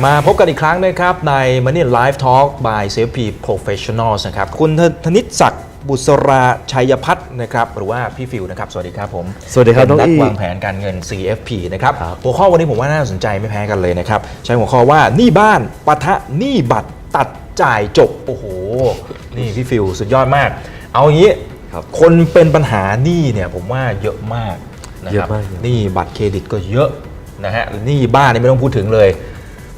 กลับมาพบกันอีกครั้งนะครับ ใน Money Live Talk by CFP Professionals นะครับ คุณธนิตศักดิ์บุษราชัยพัฒน์นะครับ หรือว่าพี่ฟิวนะครับ สวัสดีครับผมสวัสดีครับเป็นนัน้องกอี้วางแผนการเงิน CFP นะครับครับ หัวข้อวันนี้ผมว่าน่าสนใจไม่แพ้กันเลยนะครับ ใช้หัวข้อว่าหนี้บ้านปะทะหนี้บัตรตัดจ่ายจบ โอ้โห นี่พี่ฟิวสุดยอดมาก เอาอย่างนี้ครับคนเป็นปัญหาหนี้เนี่ยผมว่าเยอะมากนะคเยรับอะมากเยอะหนี้บัตรเครดิตก็เยอะนะฮะหนี้บ้านนี่ไม่ต้องพูดถึงเลย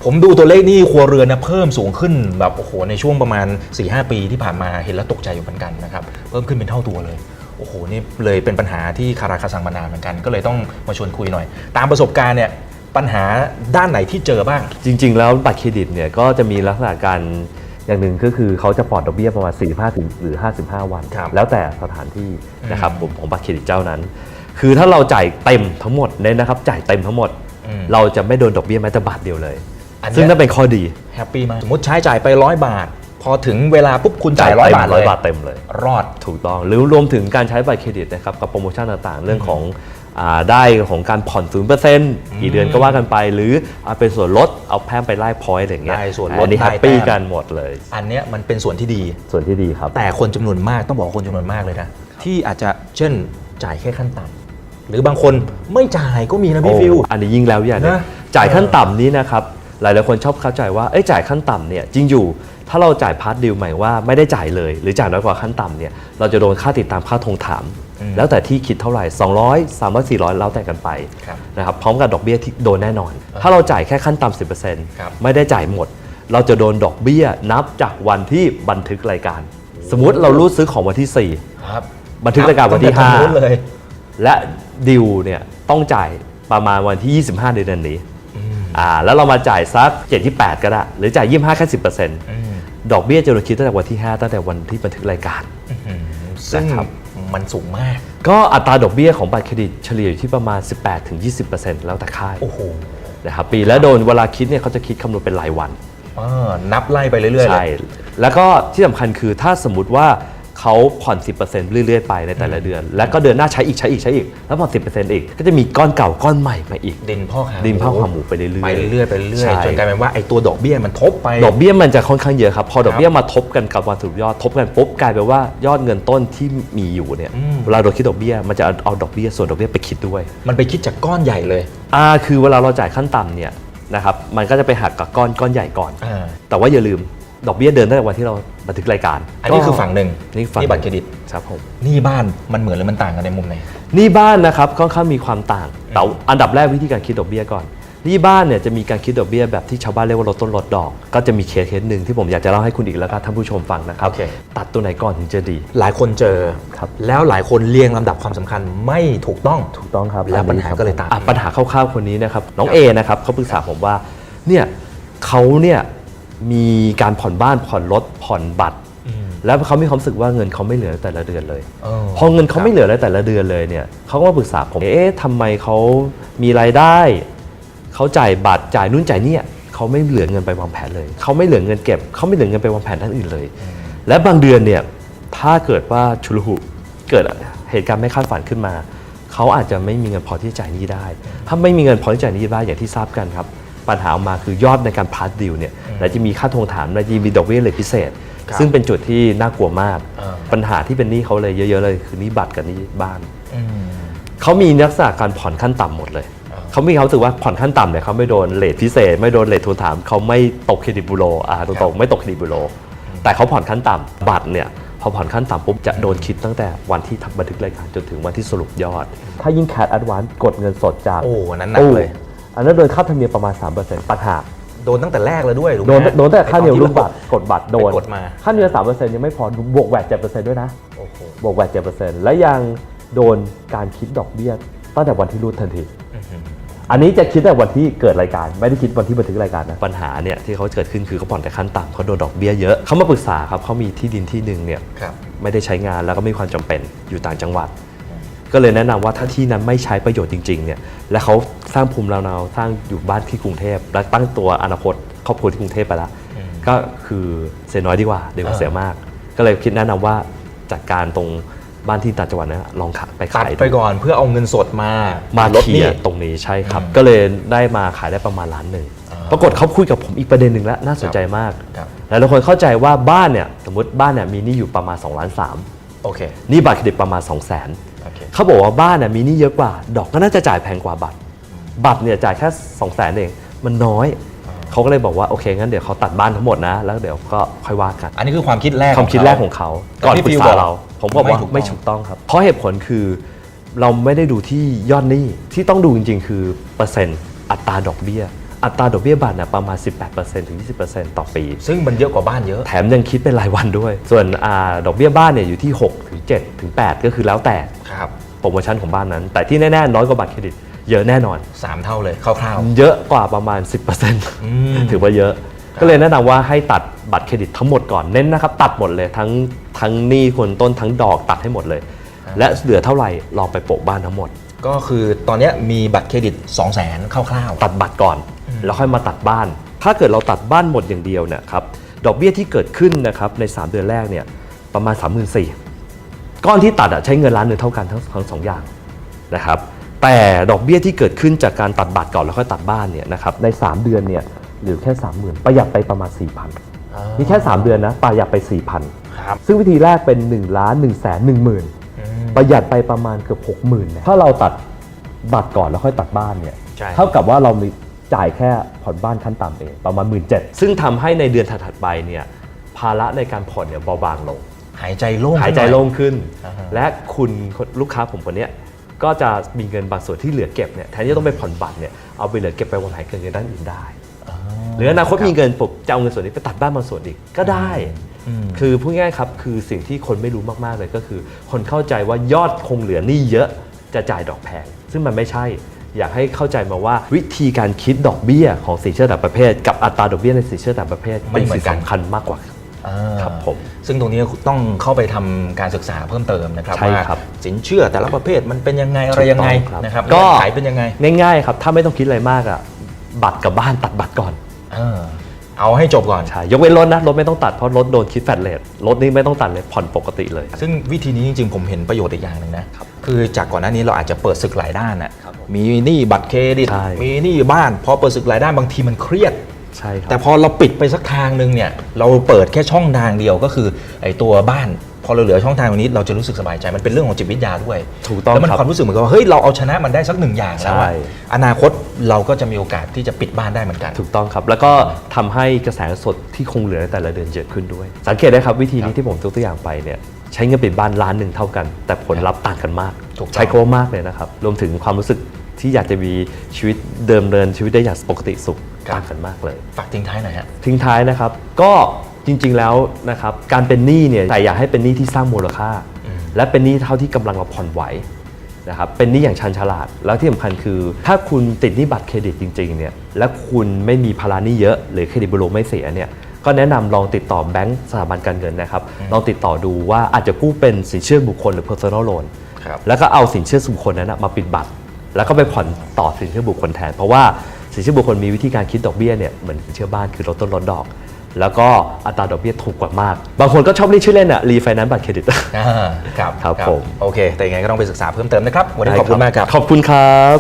ผมดูตัวเลขหนี้ครัวเรือนนะเพิ่มสูงขึ้นแบบโอ้โหในช่วงประมาณ 4-5 ปีที่ผ่านมาเห็นแล้วตกใจอยู่เหมือนกันนะครับเพิ่มขึ้นเป็นเท่าตัวเลยโอ้โหนี่เลยเป็นปัญหาที่คาราคาซังมานานเหมือนกันก็เลยต้องมาชวนคุยหน่อย ตามประสบการณ์เนี่ยปัญหาด้านไหนที่เจอบ้าง จริง ๆ แล้วบัตรเครดิตเนี่ยก็จะมีลักษณะการอย่างหนึ่งก็คือเขาจะปลอดดอกเบี้ยประมาณ 45ถึงหรือ 55 วันครับแล้วแต่สถานที่นะครับอืมผมของบัตรเครดิตเจ้านั้น คือถ้าเราจ่ายเต็มทั้งหมดเน้นนะครับจ่ายเต็มทั้งหมดอืมเราจะไม่โดนดอกเบี้ยแม้แต่บาทเดียวเลย อันเนี้ยซึ่งนั่นเป็นข้อดีแฮปปี้มาก สมมติใช้จ่ายไปร้อยบาท พอถึงเวลาปุ๊บคุณจ่ายร้อยเต็มบาทเลร้อยยบาทเต็มเลย รอด ถูกต้องหรือรวมถึงการใช้บัตรเครดิตนะครับกับโปรโมชั่นต่างๆ เรื่องของอาได้ของการผ่อนศูนย์เปอร์เซ็นต์กี่เดือนก็ว่ากันไป หรือเอาเป็นส่วนลดเอาแพมไปไล่พอยต์อะไรอย่างเงี้ยได้ส่วนลดอันนี้ได้แฮปปี้แต้ม กันหมดเลย อันเนี้ยมันเป็นส่วนที่ดี ส่วนที่ดีครับ แต่คนจำนวนมากต้องบอกว่าคนจำนวนมากเลยนะ ที่อาจจะเช่นจ่ายแค่ขั้นต่ำหรือบางคนไม่จ่ายก็มีนะพี่ฟิว โอ้อันนี้ยิ่งแล้วอย่างหนึงนะจ่ายขั้นต่ำนี้นะครับ หลายๆคนชอบเข้าใจว่าเอ้ยจ่ายขั้นต่ำเนี่ยจริงอยู่ถ้าเราจ่ายพาร์ทดิวหมายว่าไม่ได้จ่ายเลย หรือจ่ายน้อยกว่าขั้นต่ำเนี่ยเราจะโดนค่าติดตามค่าทวงถามอืมแล้วแต่ที่คิดเท่าไหร่ 200 300 400 แล้วแต่กันไปครับนะครับพร้อมกับดอกเบี้ยที่โดนแน่นอน ถ้าเราจ่ายแค่ขั้นต่ำครับ 10%ไม่ได้จ่ายหมด เราจะโดนดอกเบี้ยนับจากวันที่บันทึกรายการ สมมุติเรารู้ซื้อของวันที่ ครับ4บันทึกรายการวันที่ตั้งแต่ตรงนู้นเลย5และดิวเนี่ยต้องจ่ายประมาณวันที่ 25 เดือนนี้ อืมอ่าแล้วเรามาจ่ายสัก7ที่8ก็ได้ หรือจ่าย 25แค่10%อืมดอกเบี้ยจะโดนคิดตั้งแต่วันที่ 5 ตั้งแต่วันที่บันทึกรายการอืมซึ่งนะครับมันสูงมาก ก็อัตราดอกเบี้ยของบัตรเครดิตเฉลี่ยอยู่ที่ประมาณ 18-20%แล้วแต่ค่ายโอ้โหนะครับปีแล้วโดนเวลาคิดเนี่ยเขาจะคิดคำนวณเป็นรายวันเออนับไล่ไปเรื่อยๆเลใช่ยแล้วก็ที่สำคัญคือถ้าสมมติว่า เขาผ่อน 10%เรื่อยๆไปในแต่ละเดือน แล้วก็เดือนหน้าใช้อีกใช้อีกใช้อีกแล้วผ่อน 10%อีก ก็จะมีก้อนเก่าก้อนใหม่มาอีก ดินพ่อขาดินพ่อขาหมูไปเรื่อยๆไปเรื่อยๆไปเรื่อยใช่ๆจนกลายเป็นว่าไอ้ตัวดอกเบี้ยมันทบไป ดอกเบี้ยมันจะค่อนข้างเยอะครับ พอดอกเบี้ยมาทบกันกับวันสรุปยอดทบกันปุ๊บกลายเป็นว่ายอดเงินต้นที่มีอยู่เนี่ยอืมเวลาเราคิดดอกเบี้ยมันจะเอาเอาดอกเบี้ยส่วนดอกเบี้ยไปคิดด้วย มันไปคิดจากก้อนใหญ่เลยอ่าคือเวลาเราจ่ายขั้นต่ำเนี่ยนะครับมันก็จะไปหักกับก้อนก้อนใหญ่ก่อนอ่าแต่ว่าอย่าลืม ดอกเบี้ยเดินตั้งแต่วันที่เราบันทึกรายการอันนี้คือฝั่งหนึ่งนี่ฝั่งนี่บัตรเครดิตครับผมหนี่บ้านมันเหมือนหรือมันต่างกันในมุมไหนหนี้บ้านนะครับค่อนข้างมีความต่างแต่อันดับแรกวิธีการคิดดอกเบี้ยก่อนหนี้บ้านเนี่ยจะมีการคิดดอกเบี้ยแบบที่ชาวบ้านเรียกว่าลดต้นลดดอก ก็จะมีเคสเคสหนึ่งที่ผมอยากจะเล่าให้คุณอีกแล้วก็ท่านผู้ชมฟังนะครับโอเคตัดตัวไหนก่อนถึงจะดี หลายคนเจอครับแล้วหลายคนเรียงลำดับความสำคัญไม่ถูกต้องถูกต้องครับแล้วปัญหาก็เลยตามอะปัญหาคร่าวๆคนนี้นะครับน้องเอนะครับเขาปรึกษาผมว่าเนี่ยเขาเนี่ย มีการผ่อนบ้านผ่อนรถผ่อนบัตรอืมแล้วเขามีความรู้สึกว่าเงินเขาไม่เหลือแต่ละเดือนเลยเออพอเงินเขาไม่เหลือเลยแต่ละเดือนเลยเนี่ยเขาก็มาปรึกษาผมเอ๊ะทำไมเขามีรายได้เขาจ่ายบัตรจ่ายนู่นจ่ายเนี่ยเขาไม่เหลือเงินไปวางแผนเลยเขาไม่เหลือเงินเก็บเขาไม่เหลือเงินไปวางแผนด้านอื่นเลย และบางเดือนเนี่ยถ้าเกิดว่าชุลหุเกิดเหตุการณ์ไม่คาดฝันขึ้นมาเขาอาจจะไม่มีเงินพอที่จะจ่ายหนี้ได้ ถ้าไม่มีเงินพอที่จะจ่ายหนี้ได้อย่างที่ทราบกันครับ ปัญหาออกมาคือยอดในการพาร์ทดิวเนี่ยและจะมีค่าทวงถามและจะมีดอกเบี้ยเลยพิเศษครับซึ่งเป็นจุดที่น่ากลัวมากอ่าปัญหาที่เป็นหนี้เขาเลยเยอะๆเลย คือหนี้บัตรกับหนี้บ้านอืมเขามีลักษณะการผ่อนขั้นต่ำหมดเลยอ่าเขามีความรู้สึกว่าผ่อนขั้นต่ำเนี่ยเขาไม่โดนเลทพิเศษ ไม่โดนเลททวงถามเขาไม่ตกเครดิตบูโรอ่าตรงๆไม่ตกเครดิตบูโรแต่เขาผ่อนขั้นต่ำบัตรเนี่ยพอผ่อนขั้นต่ำปุ๊บจะโดนคิดตั้งแต่วันที่ทำบันทึกรายการจนถึงวันที่สรุปยอด ถ้ายิ่งแคดแอดวานกดเงินสดจาก โอ้อันนั้นหนักเลย อันนั้นโดนค่าธรรมเนียมประมาณ3%ปัญหากโดนตั้งแต่แรกเลยด้วยถูกไหมโดนโดนแต่ค่าธรรมเนียมไอ้ตอรูปบัตรกดบัตรโดนไปกดมาค่าธรรมเนียม3%ยังไม่พอบวกแวด7%ด้วยนะโอ้โหบวกแวดเจ็ดเปอร์เซ็นต์และยังโดนการคิดดอกเบี้ยตั้งแต่วันที่รูดทันทีอื้อหืออันนี้จะคิดแต่วันที่เกิดรายการ ไม่ได้คิดวันที่บันทึกรายการนะปัญหาเนี่ยที่เขาเกิดขึ้นคือเขาผ่อนแต่ขั้นต่ำเขาโดนดอกเบี้ยเยอะเขามาปรึกษาครับเขามีที่ดินที่หนึ่งเนี่ยครับไม่ได้ใช้งานแล้วก็ไม่มีความจำเป็นอยู่ต่างจังหวัด ก็เลยแนะนำว่าถ้าที่นั้นไม่ใช้ประโยชน์จริงๆเนี่ยและเขาสร้างภูมิลำเนาสร้างอยู่บ้านที่กรุงเทพและตั้งตัวอนาคตครอบครัวที่กรุงเทพไปแล้วอืมก็คือเสียน้อยดีกว่าดีกว่าเออเสียมาก ก็เลยคิดแนะนำว่าจัดการตรงบ้านที่ต่างจังหวัดนะลองขายไปตัดขายไปดูก่อนเพื่อเอาเงินสดมามาลดเคลีหนี้ยร์ตรงนี้ใช่ครับอืมก็เลยได้มาขายได้ประมาณล้านหนึ่งอ่าปรากฏเขาคุยกับผมอีกประเด็นหนึ่งแล้วน่าสนใจมากครับหลายๆคนเข้าใจว่าบ้านเนี่ยสมมติบ้านเนี่ยมีหนี้อยู่ประมาณ2ล้านสามโอเคหนี้บัตรเครดิตประมาณ2 0 0 0 0นโอ เคเขาบอกว่าบ้านเนี่ยมีหนี้เยอะกว่า ดอกก็น่าจะจ่ายแพงกว่าบัตร บัตรเนี่ยจ่ายแค่2 0 0 0 0นเอง มันน้อย เขาก็เลยบอกว่าโอเคงั้นเดี๋ยวเขาตัดบ้านทั้งหมดนะ แล้วเดี๋ยวก็ค่อยว่ากัน อันนี้คือความคิดแรกความคิดแรกของเขาแต่ก่อนพี่ปรึฟิกวษาบอกเรา ผมบอกว่าไม่ไม่ถูถูกกต้ต้อองงครับ เพราะเหตุผลคือเราไม่ได้ดูที่ยอดหนี้ที่ต้องดูจริง ๆ คือเปอร์เซ็นต์อัตราดอกเบี้ย อัตราดอกเบี้ยบัตรเนี่ยประมาณ 18%ถึง 20%ต่อปี ซึ่งมันเยอะกว่าบ้านเยอะ แถมยังคิดเป็นรายวันด้วย ส่วนอาดอกเบี้ยบ้านเนี่ยอยู่ที่6ถึง7ถึง8ก็คือแล้วแต่ครับโปรโมชั่นของบ้านนั้น แต่ที่แน่ๆน้อยกว่าบัตรเครดิต เยอะแน่นอนสามเท่าเลยคร่าวเยอะกว่าประมาณ 10%มถือว่าเยอะก็เลยแนะนำว่าให้ตัดบัตรเครดิตทั้งหมดก่อนเน้นนะครับ ตัดหมดเลยทั้งทั้งหนี้คนต้นทั้งดอกตัดให้หมดเลย และเหลือเท่าไหร่ลองไปโปะบ้านทั้งหมดๆก็คือตอนเนี้ยมีบัตรเครดิต 2 0 0 0 0 0คร่าวตัดบัตรก่อน แล้วค่อยมาตัดบ้าน ถ้าเกิดเราตัดบ้านหมดอย่างเดียวเนี่ยครับดอกเบี้ยที่เกิดขึ้นนะครับใน 3 เดือนแรกเนี่ยประมาณ 3 4 0 0 0ก้อนที่ตัดอะใช้เงินล้านหนึ่งเท่ากันทั้งทั้งสองอย่างนะครับแต่ดอกเบี้ยที่เกิดขึ้นจากการตัดบัตรก่อนแล้วค่อยตัดบ้านเนี่ยนะครับใน 3 เดือนเนี่ยเหลือแค่ 30,000 ประหยัดไปประมาณ 4,000ๆนี่แค่ 3 เดือนนะประหยัดไป 4,000ครับซึ่งวิธีแรกเป็น1ล้าน1แสน1หมื่นอืมประหยัดไปประมาณเกือบ 60,000เนี่ยถ้าเราตัดบัตรก่อนแล้วค่อยตัดบ้านเนี่ยใช่เท่ากับว่าเรามี จ่ายแค่ผ่อนบ้านขั้นต่ำเองประมาณ 1 7ื่นซึ่งทำให้ในเดือนถัดๆไปเนี่ยภาระในการผ่อนเนี่ยเบาบางลง หายใจโล่ง หายใจขึ้นน่อโล่งขึ้น อ่าฮะ และคุณลูกค้าผมคนเนี้ยก็จะมีเงินบางส่วนที่เหลือเก็บเนี่ยแทนที่จะต้องไปผ่อนบัตรเนี่ยเอาไปเหลือเก็บไปวางแผนการเงินด้านอื่นได้อ๋อหรืออนาคตมีเงินปุ๊บจะเอาเงินส่วนนี้ไปตัดบ้านบางส่วนอีกก็ได้ อืม คือพูดง่ายๆครับคือสิ่งที่คนไม่รู้มากๆเลยก็คือ คนเข้าใจว่ายอดคงเหลือหนี้เยอะจะจ่ายดอกแพง ซึ่งมันไม่ใช่ อยากให้เข้าใจมาว่าวิธีการคิดดอกเบี้ยของสินเชื่อต่างประเภท กับอัตราดอกเบี้ยในสินเชื่อต่างประเภทไม่เป็นเหมืสิ่องนกันสำคัญมากกว่าอ่า ครับผมซึ่งตรงนี้ต้องเข้าไปทำการศึกษาเพิ่มเติมนะครับใช่ว่าครับสินเชื่อแต่ละประเภทมันเป็นยังไงอะไรยังไงถูกต้องครับนะครับก็เงื่อนไขเป็นยังไงง่ายๆครับถ้าไม่ต้องคิดอะไรมากอะบัตรกับบ้านตัดบัตรก่อนเออเอาให้จบก่อนใช่ยกเว้นรถนะรถไม่ต้องตัดเพราะรถโดนคิดแฟลตเลทรถนี่ไม่ต้องตัดเลยผ่อนปกติเลย ซึ่งวิธีนี้จริงๆผมเห็นประโยชน์อีกอย่างหนึ่งนะคือจากก่อนหน้านี้เราอาจจะเปิดศึกหลายด้านน่ะครับผ มมีหนี้บัตรเครดิต ใช่ มีหนี้บ้าน พอเปิดศึกหลายด้านบางทีมันเครียด ใช่ครับแต่พอเราปิดไปสักทางหนึ่งเนี่ย เราเปิดแค่ช่องทางเดียวก็คือไอ้ตัวบ้าน พอเราเหลือช่องทางตรงนี้เราจะรู้สึกสบายใจมันเป็นเรื่องของจิตวิทยาด้วยถูกต้องแล้วมันครับความรู้สึกเหมือนกับว่าเฮ้ยเราเอาชนะมันได้สักหนึ่งอย่างแล้วอะใช่ อนาคตเราก็จะมีโอกาสที่จะปิดบ้านได้เหมือนกัน ถูกต้องครับ แล้วก็ทำให้กระแสสดที่คงเหลือในแต่ละเดือนเยอะขึ้นด้วย สังเกตได้ครับวิธีครันี้บที่ผมยกตัวอย่างไปเนี่ยใช้เงินปิดบ้านล้านหนึ่งเท่ากัน แต่ผลลัพธ์ต่างกันมาก ถูกต้อง ใช้คำว่ามากเลยนะครับ รวมถึงความรู้สึก ที่อยากจะมีชีวิตเดิมเดินชีวิตได้อย่างปกติสุขต่างกันมากเลย ฝากทิ้งท้ายหน่อยฮะทิ้งท้ายนะครับ ก็จริง ๆแล้วนะครับการเป็นหนี้เนี่ยแต่อยากให้เป็นหนี้ที่สร้างมูลค่าอืมและเป็นหนี้เท่าที่กำลังเราผ่อนไหวนะครับเป็นหนี้อย่างชันฉลาด แล้วที่สำคัญคือ ถ้าคุณติดหนี้บัตรเครดิตจริงๆเนี่ยและคุณไม่มีภาระหนี้เยอะ หรือเครดิตบูโรไม่เสียเนี่ยก็แนะนำลองติดต่อแบงก์สถาบันการเงินนะครับลองติดต่อดูว่าอาจจะกู้เป็นสินเชื่อบุคคลหรือ personal loan ครับแล้วก็เอาสินเชื่อส่วนบุคคลนั้นนะมาปิดบัตร แล้วก็ไปผ่อนต่อสินเชื่อบุคคลแทน เพราะว่าสินเชื่อบุคคลมีวิธีการคิดดอกเบี้ยเนี่ยเหมือนสินเชื่อบ้านคือลดต้นลดดอก แล้วก็อัตราดอกเบี้ยถูกกว่ามาก บางคนก็ชอบเรียกชื่อเล่นอะรีไฟแนนซ์บัตรเครดิต อ่าครับครับผม โอเค แต่ยังไงก็ต้องไปศึกษาเพิ่มเติมนะครับ วันนี้ขอบคุณมากครับ ขอบคุณครับ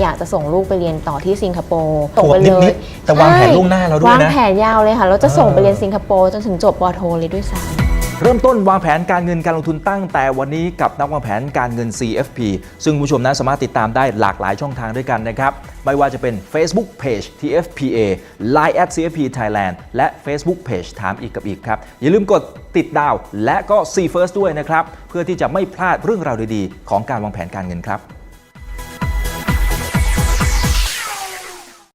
อยากจะส่งลูกไปเรียนต่อที่สิงคโปร์ขวบส่งไปเลนิยดๆแต่วางแผนล่วงหน้าแล้วด้วยนะ วางแผนยาวเลยค่ะเราจะส่งไปเออเรียนสิงคโปร์จนถึงจบปอโทเลยด้วยซ้ำ เริ่มต้นวางแผนการเงินการลงทุนตั้งแต่วันนี้กับนักวางแผนการเงิน CFP ซึ่งผู้ชมนั้นสามารถติดตามได้หลากหลายช่องทางด้วยกันนะครับ ไม่ว่าจะเป็น Facebook Page TFPA Line at CFP Thailand และ Facebook Page ถามอีกกับอีกครับ อย่าลืมกดติดดาวและก็ See First ด้วยนะครับ เพื่อที่จะไม่พลาดเรื่องราวดีๆ ของการวางแผนการเงินครับ